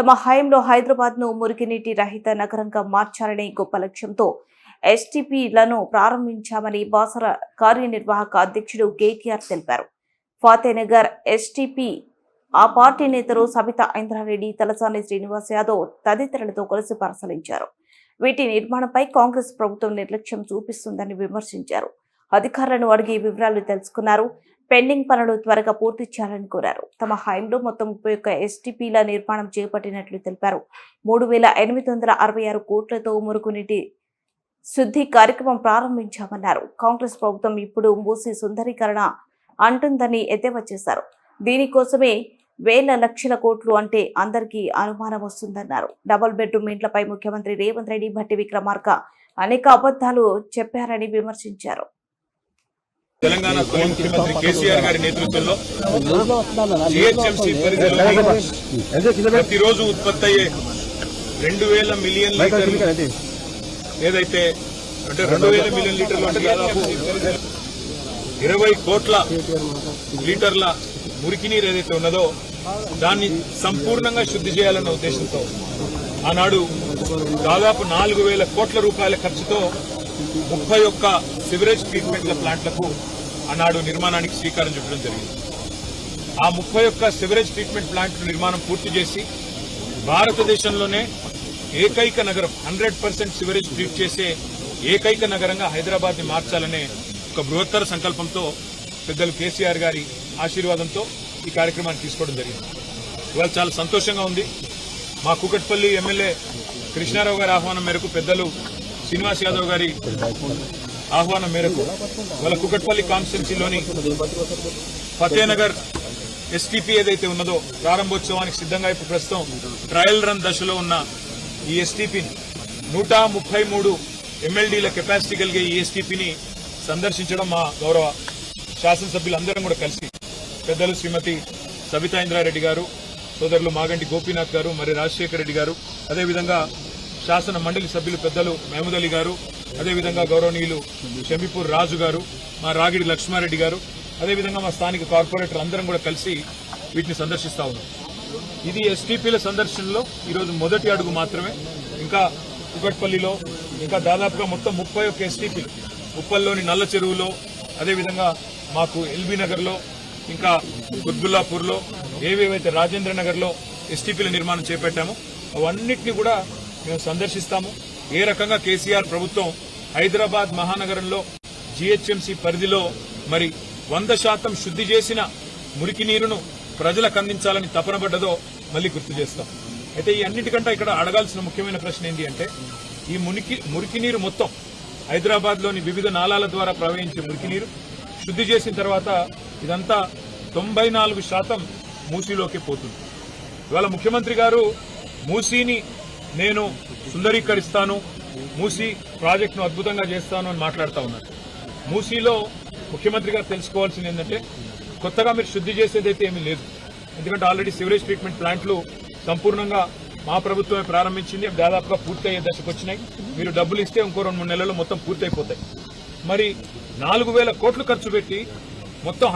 తమ హయంలో హైదరాబాద్ను మురికి మురికినీటి రహిత నగరంగా మార్చాలనే గొప్ప లక్ష్యంతో ఎస్టీపీలను ప్రారంభించామని బాసర కార్యనిర్వాహక అధ్యక్షుడు కేటీఆర్ తెలిపారు. ఫాతేనగర్ ఎస్టీపీ ఆ పార్టీ నేతలు సబితా ఇంద్రారెడ్డి తలసాని శ్రీనివాస్ యాదవ్ తదితరులతో కలిసి పరిశీలించారు. వీటి నిర్మాణంపై కాంగ్రెస్ ప్రభుత్వం నిర్లక్ష్యం చూపిస్తుందని విమర్శించారు. అధికారులను అడిగి వివరాలు తెలుసుకున్నారు. పెండింగ్ పనులు త్వరగా పూర్తి చేయాలని కోరారు. తమ హయాంలో మొత్తం ముప్పై ఒక్క ఎస్టీపీల నిర్మాణం చేపట్టినట్లు తెలిపారు. మూడు వేల ఎనిమిది వందల అరవై ఆరు కోట్లతో మురుగునీటి శుద్ధి కార్యక్రమం ప్రారంభించామన్నారు. కాంగ్రెస్ ప్రభుత్వం ఇప్పుడు మూసి సుందరీకరణ అంటుందని ఎద్దేవా చేశారు. దీనికోసమే వేల లక్షల కోట్లు అంటే అందరికీ అనుమానం వస్తుందన్నారు. డబుల్ బెడ్రూమ్ ఇంట్లపై ముఖ్యమంత్రి రేవంత్ రెడ్డి భట్టి విక్రమార్క అనేక అబద్ధాలు చెప్పారని విమర్శించారు. తెలంగాణ తొలి ముఖ్యమంత్రి కేసీఆర్ గారి నేతృత్వంలో జిహెచ్ఎంసీ పరిధిలో ప్రతిరోజు ఉత్పత్తి అయ్యే రెండు వేల మిలియన్ లీటర్లు ఏదైతే అంటే రెండు వేల మిలియన్ లీటర్లు అంటే దాదాపు ఇరవై కోట్ల లీటర్ల మురికి నీరు ఏదైతే ఉన్నదో దాన్ని సంపూర్ణంగా శుద్ధి చేయాలన్న ఉద్దేశంతో ఆనాడు దాదాపు నాలుగు వేల కోట్ల రూపాయల ఖర్చుతో ముప్పై ఒక్క సివరేజ్ ట్రీట్మెంట్ల ప్లాంట్లకు ఆనాడు నిర్మాణానికి శ్రీకారం చుట్టడం జరిగింది. ఆ ముప్పై ఒక్క సివరేజ్ ట్రీట్మెంట్ ప్లాంట్ నిర్మాణం పూర్తి చేసి భారతదేశంలోనే ఏకైక నగరం హండ్రెడ్ పర్సెంట్ సివరేజ్ ట్రీట్ చేసే ఏకైక నగరంగా హైదరాబాద్ని మార్చాలనే ఒక బృహత్తర సంకల్పంతో పెద్దలు కేసీఆర్ గారి ఆశీర్వాదంతో ఈ కార్యక్రమాన్ని తీసుకోవడం జరిగింది. ఇవాళ చాలా సంతోషంగా ఉంది. మా కూకట్పల్లి ఎమ్మెల్యే కృష్ణారావు గారి ఆహ్వానం మేరకు పెద్దలు శ్రీనివాస్ యాదవ్ గారి ఆహ్వానం మేరకు వాళ్ళ కుకట్పల్లి కాన్స్టిట్యున్సీలోని ఫతేనగర్ ఎస్టీపీ ఏదైతే ఉన్నదో ప్రారంభోత్సవానికి సిద్ధంగా ఇప్పుడు ప్రస్తుతం ట్రయల్ రన్ దశలో ఉన్న ఈ ఎస్టీపీని నూట ముప్పై మూడు ఎమ్మెల్డీల కెపాసిటీ కలిగే ఈ ఎస్టీపీని సందర్శించడం మా గౌరవ శాసనసభ్యులందరం కూడా కలిసి పెద్దలు శ్రీమతి సబితా ఇంద్రారెడ్డి గారు సోదరులు మాగంటి గోపీనాథ్ గారు మరి రాజశేఖర రెడ్డి గారు అదేవిధంగా శాసన మండలి సభ్యులు పెద్దలు మహమూద్ అలీ గారు అదేవిధంగా గౌరవనీయులు షమీపూర్ రాజు గారు మా రాగిడి లక్ష్మారెడ్డి గారు అదేవిధంగా మా స్థానిక కార్పొరేటర్ అందరం కూడా కలిసి వీటిని సందర్శిస్తా ఉన్నాం. ఇది ఎస్టీపీల సందర్శనలో ఈరోజు మొదటి అడుగు మాత్రమే. ఇంకా కుకట్పల్లిలో ఇంకా దాదాపుగా మొత్తం ముప్పై ఒక్క ఎస్టీపీలు ఉప్పల్లోని నల్ల చెరువులో అదేవిధంగా మాకు ఎల్బీ నగర్లో ఇంకా కుత్బుల్లాపూర్లో ఏవేవైతే రాజేంద్ర నగర్లో ఎస్టీపీల నిర్మాణం చేపట్టామో అవన్నిటిని కూడా మేము సందర్శిస్తాము. ఏ రకంగా కేసీఆర్ ప్రభుత్వం హైదరాబాద్ మహానగరంలో జీహెచ్ఎంసీ పరిధిలో మరి వంద శాతం శుద్ధి చేసిన మురికి నీరును ప్రజలకు అందించాలని తపనబడ్డదో మళ్ళీ గుర్తు చేస్తాం. అయితే ఈ అన్నిటికంటే ఇక్కడ అడగాల్సిన ముఖ్యమైన ప్రశ్న ఏంటి అంటే ఈ మునికి మురికి నీరు మొత్తం హైదరాబాద్లోని వివిధ నాలాల ద్వారా ప్రవహించే మురికి నీరు శుద్ధి చేసిన తర్వాత ఇదంతా తొంభై నాలుగు శాతం మూసీలోకి పోతుంది. ఇవాళ ముఖ్యమంత్రి గారు మూసీని నేను సుందరీకరిస్తాను మూసీ ప్రాజెక్టును అద్భుతంగా చేస్తాను అని మాట్లాడుతూ ఉన్నారు. మూసీలో ముఖ్యమంత్రి గారు తెలుసుకోవాల్సింది ఏంటంటే కొత్తగా మీరు శుద్ధి చేసేదైతే ఏమీ లేదు. ఎందుకంటే ఆల్రెడీ సివరేజ్ ట్రీట్మెంట్ ప్లాంట్లు సంపూర్ణంగా మా ప్రభుత్వమే ప్రారంభించింది దాదాపుగా పూర్తయ్యే దశకు వచ్చినాయి. మీరు డబ్బులు ఇస్తే ఇంకో రెండు మూడు నెలల్లో మొత్తం పూర్తయిపోతాయి. మరి నాలుగు వేల కోట్లు ఖర్చు పెట్టి మొత్తం